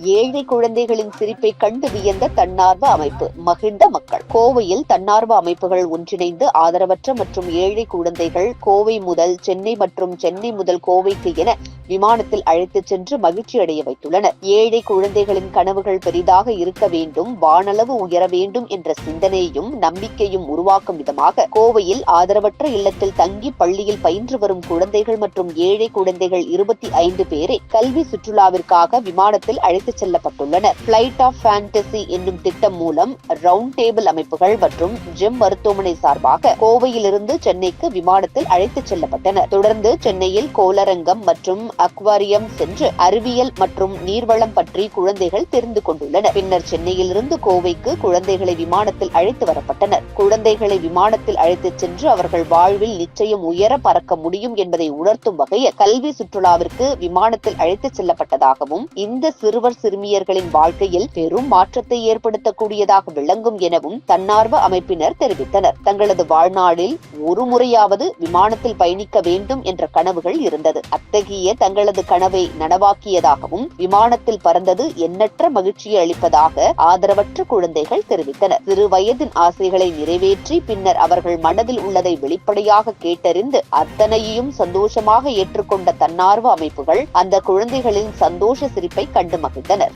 ஏழை குழந்தைகளின் சிரிப்பை கண்டு வியந்த தன்னார்வ அமைப்பு மகிழ்ந்த மக்கள். கோவையில் தன்னார்வ அமைப்புகள் ஒன்றிணைந்து ஆதரவற்ற மற்றும் ஏழை குழந்தைகள் கோவை முதல் சென்னை மற்றும் சென்னை முதல் கோவைக்கு என விமானத்தில் அழைத்துச் சென்று மகிழ்ச்சி அடைய வைத்துள்ளனர். ஏழை குழந்தைகளின் கனவுகள் பெரிதாக இருக்க வேண்டும் வானளவு உயர வேண்டும் என்ற சிந்தனையும் நம்பிக்கையும் உருவாக்கும் விதமாக கோவையில் ஆதரவற்ற இல்லத்தில் தங்கி பள்ளியில் பயின்று வரும் குழந்தைகள் மற்றும் ஏழை குழந்தைகள் இருபத்தி ஐந்து பேரை கல்வி சுற்றுலாவிற்காக விமானத்தில் அழைத்து அழைத்து செல்லப்பட்டுள்ளனர் பிளைட் ஆஃப் ஃபேண்டசி என்னும் திட்டம் மூலம் ரவுண்ட் டேபிள் அமைப்புகள் மற்றும் ஜிம் மருத்துவமனை சார்பாக கோவையிலிருந்து சென்னைக்கு விமானத்தில் அழைத்து செல்லப்பட்டனர் தொடர்ந்து சென்னையில் கோளரங்கம் மற்றும் அக்வாரியம் சென்று அறிவியல் மற்றும் நீர்வளம் பற்றி குழந்தைகள் தெரிந்து கொண்டுள்ளனர் பின்னர் சென்னையிலிருந்து கோவைக்கு குழந்தைகளை விமானத்தில் அழைத்து வரப்பட்டனர். குழந்தைகளை விமானத்தில் அழைத்துச் சென்று அவர்கள் வாழ்வில் நிச்சயம் உயர பறக்க முடியும் என்பதை உணர்த்தும் வகையில் கல்வி சுற்றுலாவிற்கு விமானத்தில் அழைத்துச் செல்லப்பட்டதாகவும் இந்த சிறுவர் சிறுமியர்களின் வாழ்க்கையில் பெரும் மாற்றத்தை ஏற்படுத்தக்கூடியதாக விளங்கும் எனவும் தன்னார்வ அமைப்பினர் தெரிவித்தனர். தங்களது வாழ்நாளில் ஒரு முறையாவது விமானத்தில் பயணிக்க வேண்டும் என்ற கனவுகள் இருந்தது. அத்தகைய தங்களது கனவை நனவாக்கியதாகவும் விமானத்தில் பறந்தது எண்ணற்ற மகிழ்ச்சியை அளிப்பதாக ஆதரவற்ற குழந்தைகள் தெரிவித்தனர். சிறு வயதின் ஆசைகளை நிறைவேற்றி பின்னர் அவர்கள் மனதில் உள்ளதை வெளிப்படையாக கேட்டறிந்து அத்தனையையும் சந்தோஷமாக ஏற்றுக்கொண்ட தன்னார்வ அமைப்புகள் அந்த குழந்தைகளின் சந்தோஷ சிரிப்பை கண்டு மகிழ்ந்தன பசங்க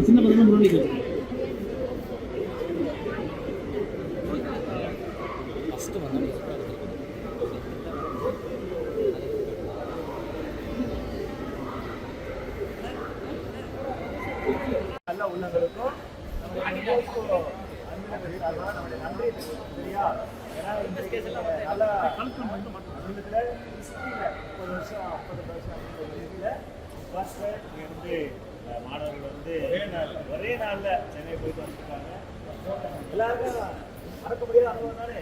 சின்ன பசங்க முன்னாடி நிற்கிறது நல்ல உள்ளங்களுக்கும் நன்றி சரியா ஏன்னா இன்றைக்கு நல்ல சமீபத்தில் ஹிஸ்ட்ரியில் முப்பது வருஷம் ஐம்பது வருஷம் ஃபர்ஸ்ட் இங்கே வந்து மாணவர்கள் வந்து ஒரே நாள் ஒரே நாளில் சென்னை போயிட்டு வந்துருக்காங்க. எல்லாருக்கும் மறக்க முடியாத அனுபவம் தானே?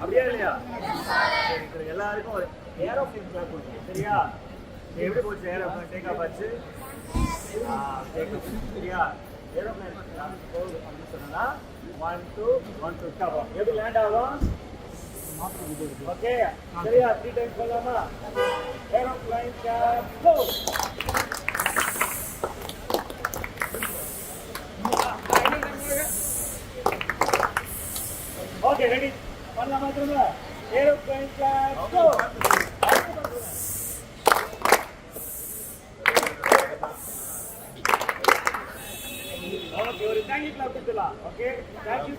அப்படியா இல்லையா? எல்லாருக்கும் ஒரு ஏரோப்ளேன் கிளாஸ் கொடுக்கும் சரியா? எப்படி போச்சு? ஏரோப்ளேன் டேக் ஆஃப் ஆச்சு. சரியா? ஏரோப்ளேன் போகுது அப்படின்னு சொன்னா ஒன் டூ ஒன் டூ எப்படி லேண்ட் ஆகும்? ஓகே சரியா த்ரீ டைம்ஸ் சொல்லலாமா aeroplane cap go okay ready பண்ணலாமா திரும்ப ஏரோப்ளேன் கேப் கோ ஓகே ஒரு தேங்க்யூ கிளாப் கொடுத்துலாம் ஓகே தேங்க்யூ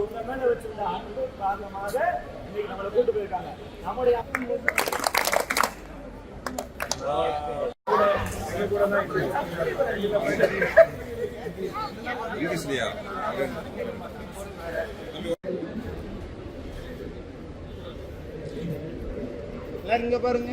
உங்க மேல வச்சிருந்த அன்பு காரணமாக இன்னைக்கு நம்மளை கூட்டு போயிருக்காங்க நம்முடைய இங்கிலீஷ்லையா இங்க பாருங்க.